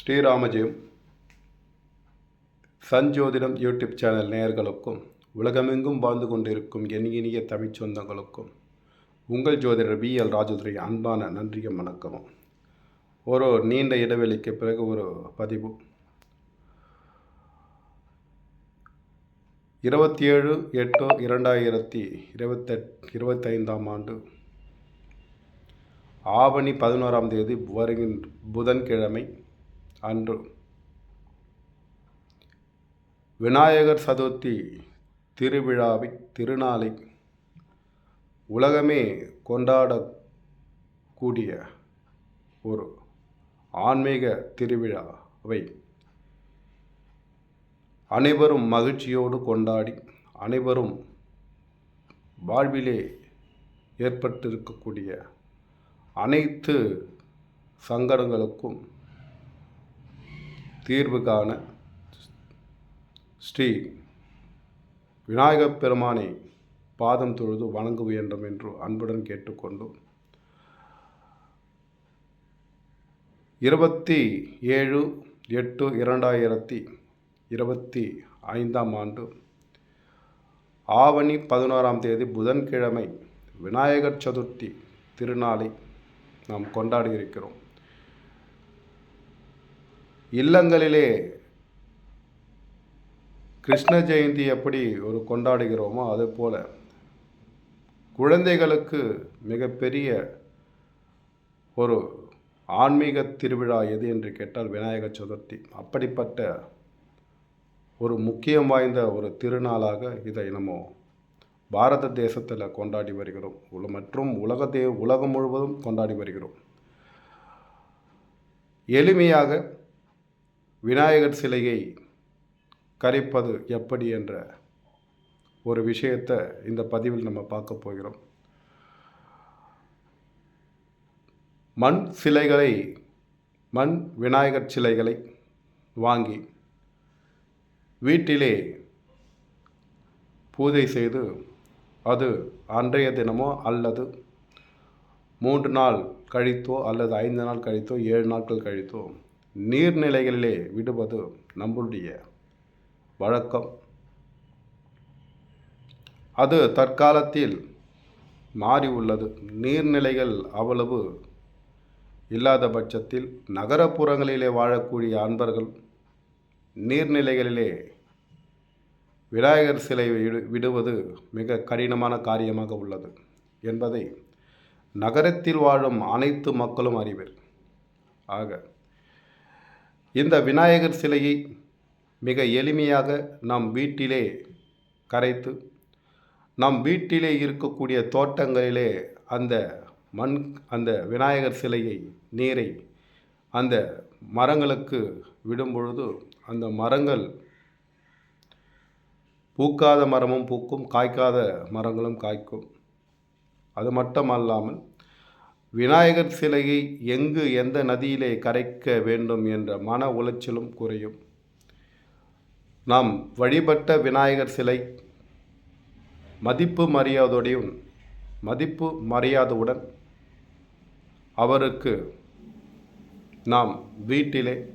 Sri Rama Jayam. சஞ்சோதிடம் YouTube channel நேயர்களுக்கும் உலகமெங்கும் வாழ்ந்து கொண்டிருக்கும் என் இனிய தமிழ்ச் சொந்தங்களுக்கும் உங்கள் ஜோதிடர் பி எல். ராஜதுரை அன்பான நன்றியும் வணக்கமும். ஒரு நீண்ட இடைவெளிக்கு பிறகு ஒரு பதிவு. இருபத்தி ஏழு எட்டு இரண்டாயிரத்தி இருபத்தெட் இருபத்தைந்தாம் ஆண்டு ஆவணி பதினோராம் தேதி வருகின்ற புதன்கிழமை அன்று. விநாயகர் சதுர்த்தி திருவிழாவை திருநாளை உலகமே கொண்டாடக்கூடிய ஒரு ஆன்மீக திருவிழாவை அனைவரும் மகிழ்ச்சியோடு கொண்டாடி அனைவரும் வாழ்விலே ஏற்பட்டிருக்கக்கூடிய அனைத்து சங்கடங்களுக்கும் தீர்வு காண ஸ்ரீ விநாயகப் பெருமானை பாதம் தொழுது வணங்க வேண்டும் என்று அன்புடன் கேட்டுக்கொண்டு இருபத்தி ஏழு எட்டு இரண்டாயிரத்தி இருபத்தி ஐந்தாம் ஆண்டு ஆவணி பதினோராம் தேதி புதன்கிழமை விநாயகர் சதுர்த்தி திருநாளை நாம் கொண்டாடி இருக்கிறோம். இல்லங்களிலே கிருஷ்ண ஜெயந்தி எப்படி ஒரு கொண்டாடுகிறோமோ அது போல குழந்தைகளுக்கு மிகப்பெரிய ஒரு ஆன்மீக திருவிழா எது என்று கேட்டால் விநாயகர் சதுர்த்தி. அப்படிப்பட்ட ஒரு முக்கியம் வாய்ந்த ஒரு திருநாளாக இதை நம்ம பாரத தேசத்தில் கொண்டாடி வருகிறோம். உல- மற்றும் உலக உலகம் முழுவதும் கொண்டாடி வருகிறோம். எளிமையாக விநாயகர் சிலையை கரைப்பது எப்படி என்ற ஒரு விஷயத்தை இந்த பதிவில் நம்ம பார்க்க போகிறோம். மண் சிலைகளை மண் விநாயகர் சிலைகளை வாங்கி வீட்டிலே பூஜை செய்து அது அன்றைய தினமோ அல்லது மூன்று நாள் கழித்தோ அல்லது ஐந்து நாள் கழித்தோ ஏழு நாட்கள் கழித்தோ நீர்நிலைகளிலே விடுவது நம்முடைய வழக்கம். அது தற்காலத்தில் மாறி உள்ளது நீர்நிலைகள் அவ்வளவு இல்லாத பட்சத்தில் நகரப்புறங்களிலே வாழக்கூடிய அன்பர்கள் நீர்நிலைகளிலே விநாயகர் சிலை விடு விடுவது மிக கடினமான காரியமாக உள்ளது என்பதை நகரத்தில் வாழும் அனைத்து மக்களும் அறிவர். ஆக இந்த விநாயகர் சிலையை மிக எளிமையாக நம் வீட்டிலே கரைத்து நம் வீட்டிலே இருக்கக்கூடிய தோட்டங்களிலே அந்த மண் அந்த விநாயகர் சிலையை நீரை அந்த மரங்களுக்கு விடும் பொழுது அந்த மரங்கள் பூக்காத மரமும் பூக்கும் காய்க்காத மரங்களும் காய்க்கும். அது மட்டும் அல்லாமல் விநாயகர் சிலையை எங்கு எந்த நதியிலே கரைக்க வேண்டும் என்ற மன உளைச்சலும் குறையும். நாம் வழிபட்ட விநாயகர் சிலை மதிப்பு மரியாதையுடன் மதிப்பு மரியாதையுடன் அவருக்கு நாம் வீட்டிலே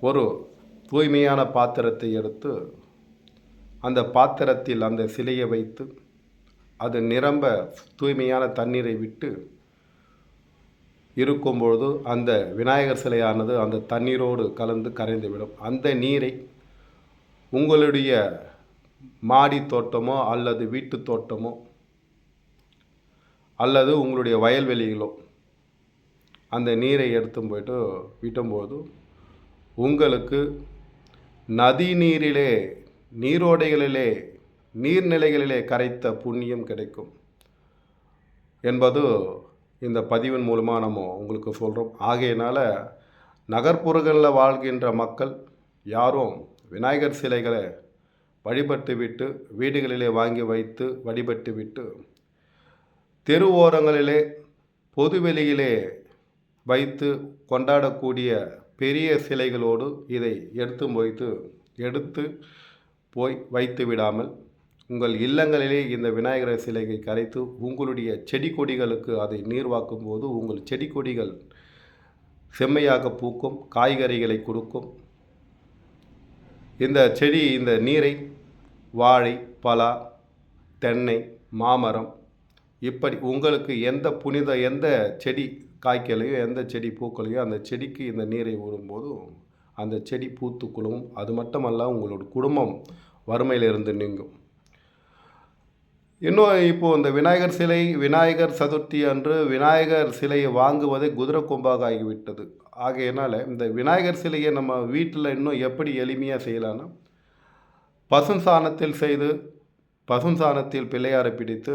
ஒரு தூய்மையான பாத்திரத்தை எடுத்து அந்த பாத்திரத்தில் அந்த சிலையை வைத்து அது நிரம்ப தூய்மையான தண்ணீரை விட்டு இருக்கும்பொழுது அந்த விநாயகர் சிலையானது அந்த தண்ணீரோடு கலந்து கரைந்துவிடும். அந்த நீரை உங்களுடைய மாடி தோட்டமோ அல்லது வீட்டு தோட்டமோ அல்லது உங்களுடைய வயல்வெளிகளோ அந்த நீரை எடுத்து போயிட்டு விட்டும்போது உங்களுக்கு நதி நீரிலே நீரோடைகளிலே நீர்நிலைகளிலே கரைத்த புண்ணியம் கிடைக்கும். என்பது இந்த பதிவின் மூலமாக நம்ம உங்களுக்கு சொல்கிறோம் ஆகையினால் நகர்ப்புறங்களில் வாழ்கின்ற மக்கள் யாரும் விநாயகர் சிலைகளை வழிபட்டு விட்டு வீடுகளிலே வாங்கி வைத்து வழிபட்டு விட்டு தெரு ஓரங்களிலே பொதுவெளியிலே வைத்து கொண்டாடக்கூடிய பெரிய சிலைகளோடு இதை எடுத்து வைத்து எடுத்து போய் வைத்து விடாமல் உங்கள் இல்லங்களிலே இந்த விநாயகர் சிலையை கரைத்து உங்களுடைய செடி கொடிகளுக்கு அதை நீர்வாக்கும் போது உங்கள் செடி கொடிகள் செம்மையாக பூக்கும் காய்கறிகளை கொடுக்கும். இந்த செடி இந்த நீரை வாழை பலா தென்னை மாமரம் இப்படி உங்களுக்கு எந்த புனித எந்த செடி காய்க்கலையோ எந்த செடி பூக்களையோ அந்த செடிக்கு இந்த நீரை விடும்போதும் அந்த செடி பூத்து அது மட்டுமல்ல உங்களோட குடும்பம் வறுமையிலிருந்து நீங்கும். இன்னும் இப்போது இந்த விநாயகர் சிலை விநாயகர் சதுர்த்தி அன்று விநாயகர் சிலையை வாங்குவதே குதிரை கொம்பாக ஆகிவிட்டது. ஆகையினால் இந்த விநாயகர் சிலையை நம்ம வீட்டில் இன்னும் எப்படி எளிமையாக செய்யலான்னா பசும் சாணத்தில் செய்து பசும் சாணத்தில் பிள்ளையாரை பிடித்து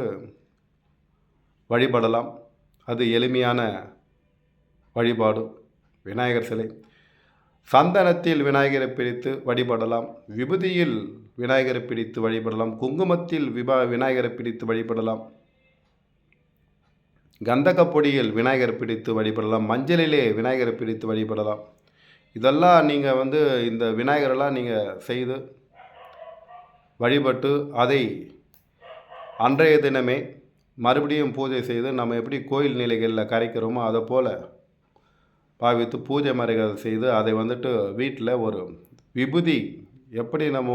வழிபடலாம். அது எளிமையான வழிபாடு. விநாயகர் சிலை சந்தனத்தில் விநாயகரை பிடித்து வழிபடலாம் விபூதியில் விநாயகரை பிடித்து வழிபடலாம் குங்குமத்தில் விபா விநாயகரை பிடித்து வழிபடலாம் கந்தக பொடியில் விநாயகர் பிடித்து வழிபடலாம் மஞ்சளிலே விநாயகரை பிடித்து வழிபடலாம். இதெல்லாம் நீங்கள் வந்து இந்த விநாயகரெல்லாம் நீங்கள் செய்து வழிபட்டு அதை அன்றைய தினமே மறுபடியும் பூஜை செய்து நம்ம எப்படி கோயில் நிலைகளில் கரைக்கிறோமோ அதை போல் பாவித்து பூஜை முறைகள் செய்து அதை வந்துட்டு வீட்டில் ஒரு விபூதி எப்படி நம்ம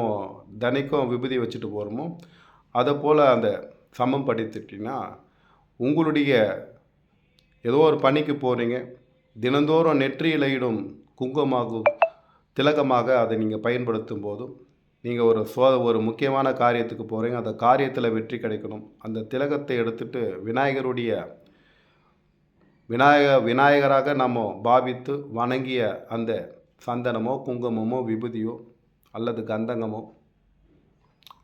தினைக்கும் விபூதி வச்சுட்டு போகிறோமோ அதை போல் அந்த சமம் படித்துட்டிங்கன்னா உங்களுடைய ஏதோ ஒரு பணிக்கு போகிறீங்க தினந்தோறும் நெற்றியிலையிடும் குங்குமமாக திலகமாக அதை நீங்கள் பயன்படுத்தும் போதும் நீங்கள் ஒரு சோ ஒரு முக்கியமான காரியத்துக்கு போகிறீங்க அந்த காரியத்தில் வெற்றி கிடைக்கணும். அந்த திலகத்தை எடுத்துட்டு விநாயகருடைய விநாயக விநாயகராக நம்ம பாவித்து வணங்கிய அந்த சந்தனமோ குங்குமமோ விபூதியோ அல்லது கந்தங்கமோ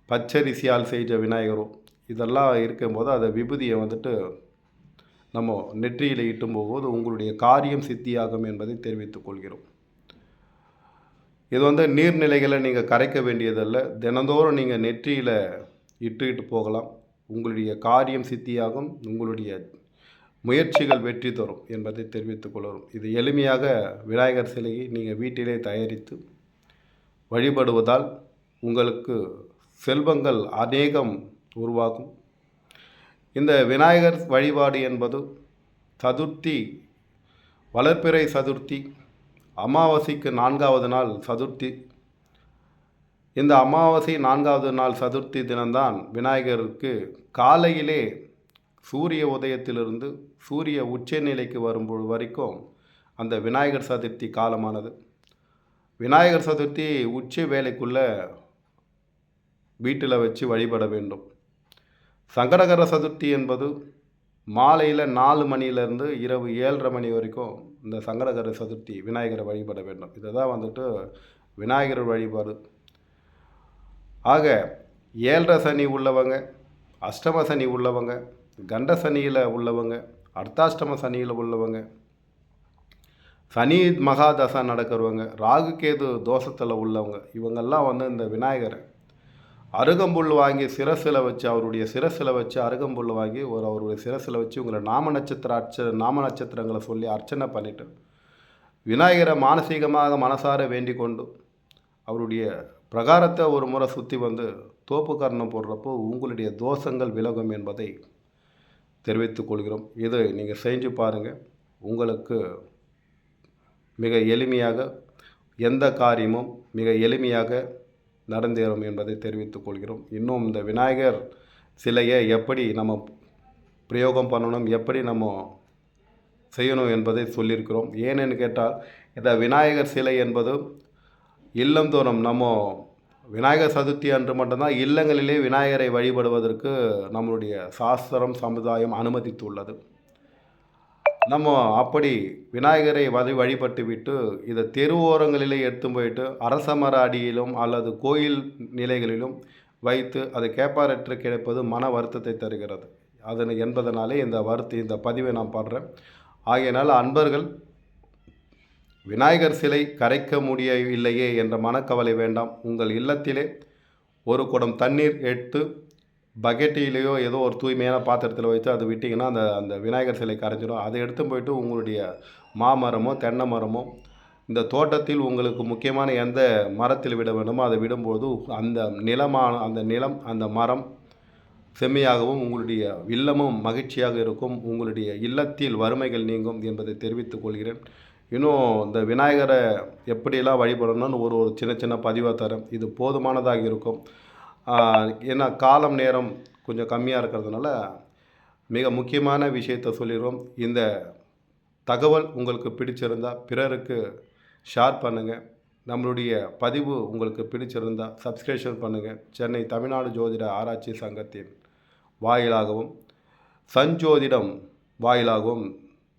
பச்சரிசியால் செய்த விநாயகரோ இதெல்லாம் இருக்கும்போது அந்த விபூதியை வந்துட்டு நம்ம நெற்றியில் இட்டும் போகும்போது உங்களுடைய காரியம் சித்தியாகும் என்பதை தெரிவித்துக் கொள்கிறோம். இது வந்து நீர்நிலைகளை நீங்கள் கரைக்க வேண்டியதல்ல. தினந்தோறும் நீங்கள் நெற்றியில் இட்டுக்கிட்டு போகலாம். உங்களுடைய காரியம் சித்தியாகும். உங்களுடைய முயற்சிகள் வெற்றி தரும் என்பதை தெரிவித்துக் கொள்கிறோம். இது எளிமையாக விநாயகர் சிலையை நீங்கள் வீட்டிலே தயாரித்து வழிபடுவதால் உங்களுக்கு செல்வங்கள் அநேகம் உருவாகும். இந்த விநாயகர் வழிபாடு என்பது சதுர்த்தி வளர்ப்பிறை சதுர்த்தி அமாவாசைக்கு நான்காவது நாள் சதுர்த்தி. இந்த அமாவாசை நான்காவது நாள் சதுர்த்தி தினம்தான் விநாயகருக்கு காலையிலே சூரிய உதயத்திலிருந்து சூரிய உச்சநிலைக்கு வரும்போது வரைக்கும் அந்த விநாயகர் சதுர்த்தி காலமானது. விநாயகர் சதுர்த்தி உச்ச வேலைக்குள்ளே வீட்டில் வச்சு வழிபட வேண்டும். சங்கடகர சதுர்த்தி என்பது மாலையில் நாலு மணியிலேருந்து இரவு ஏழரை மணி வரைக்கும் இந்த சங்கடகர சதுர்த்தி விநாயகரை வழிபட வேண்டும். இதை தான் வந்துட்டு விநாயகர் வழிபாடு. ஆக ஏழரை சனி உள்ளவங்க அஷ்டம சனி உள்ளவங்க கண்ட சனியில் உள்ளவங்க அர்த்தாஷ்டம சனியில் உள்ளவங்க சனி மகாதசா நடக்கிறவங்க ராகு கேது தோஷத்தில் உள்ளவங்க இவங்கெல்லாம் வந்து இந்த விநாயகரை அருகம்புல் வாங்கி சிரசில் வச்சு அவருடைய சிரசில் வச்சு அருகம்புல் வாங்கி ஒரு அவருடைய சிரசில் வச்சு உங்களை நாம நட்சத்திர அர்ச்ச நாம நட்சத்திரங்களை சொல்லி அர்ச்சனை பண்ணிட்டு விநாயகரை மானசீகமாக மனசார வேண்டிக் கொண்டு அவருடைய பிரகாரத்தை ஒரு முறை சுற்றி வந்து தோப்பு கர்ணம் போடுறப்போ உங்களுடைய தோஷங்கள் விலகும் என்பதை தெரிவித்துக் கொள்கிறோம். இது நீங்கள் செஞ்சு பாருங்கள் உங்களுக்கு மிக எளிமையாக எந்த காரியமும் மிக எளிமையாக நடந்தேறும் என்பதை தெரிவித்துக் கொள்கிறோம். இன்னும் இந்த விநாயகர் சிலையை எப்படி நம்ம பிரயோகம் பண்ணணும் எப்படி நம்ம செய்யணும் என்பதை சொல்லியிருக்கிறோம். ஏனென்னு கேட்டால் இந்த விநாயகர் சிலை என்பது இல்லந்தோறும் நம்ம விநாயகர் சதுர்த்தி அன்று மட்டும்தான் இல்லங்களிலே விநாயகரை வழிபடுவதற்கு நம்மளுடைய சாஸ்திரம் சமுதாயம் அனுமதித்துள்ளது. நம்ம அப்படி விநாயகரை வழி வழிபட்டு விட்டு இதை தெருவோரங்களிலே எடுத்து போயிட்டு அரச மர அடியிலும் அல்லது கோயில் நிலைகளிலும் வைத்து அதை கேப்பாரற்று கிடைப்பது மன வருத்தத்தை தருகிறது. அதனை என்பதனாலே இந்த வருத்த இந்த பதிவை நான் பாடுறேன். ஆகையினால் அன்பர்கள் விநாயகர் சிலை கரைக்க முடியவில்லையே என்ற மனக்கவலை வேண்டாம். உங்கள் இல்லத்திலே ஒரு குடம் தண்ணீர் எடுத்து பக்கெட்டிலேயோ ஏதோ ஒரு தூய்மையான பாத்திரத்தில் வச்சு அதை விட்டிங்கன்னா அந்த அந்த விநாயகர் சிலை கரைஞ்சிடும் அதை எடுத்து போயிட்டு உங்களுடைய மாமரமோ தென்னை மரமோ இந்த தோட்டத்தில் உங்களுக்கு முக்கியமான எந்த மரத்தில் விட வேண்டுமோ அதை விடும்போது அந்த நிலமான அந்த நிலம் அந்த மரம் செம்மையாகவும் உங்களுடைய இல்லமும் மகிழ்ச்சியாக இருக்கும். உங்களுடைய இல்லத்தில் வறுமைகள் நீங்கும் என்பதை தெரிவித்துக் கொள்கிறேன். இன்னும் இந்த விநாயகரை எப்படியெல்லாம் வழிபடணும்னு ஒரு ஒரு சின்ன சின்ன பதிவாக தரேன். இது போதுமானதாக இருக்கும். ஏன்னா காலம் நேரம் கொஞ்சம் கம்மியாக இருக்கிறதுனால மிக முக்கியமான விஷயத்தை சொல்லிடுறோம். இந்த தகவல் உங்களுக்கு பிடிச்சிருந்தால் பிறருக்கு ஷேர் பண்ணுங்கள் நம்மளுடைய பதிவு உங்களுக்கு பிடிச்சிருந்தா சப்ஸ்கிரிப்ஷன் பண்ணுங்கள் சென்னை தமிழ்நாடு ஜோதிட ஆராய்ச்சி சங்கத்தின் வாயிலாகவும் சஞ்சோதிடம் வாயிலாகவும்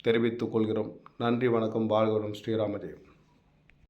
தெரிவித்துக் கொள்கிறோம். நன்றி வணக்கம் வாழ்கிறோம் ஸ்ரீராமதேவ்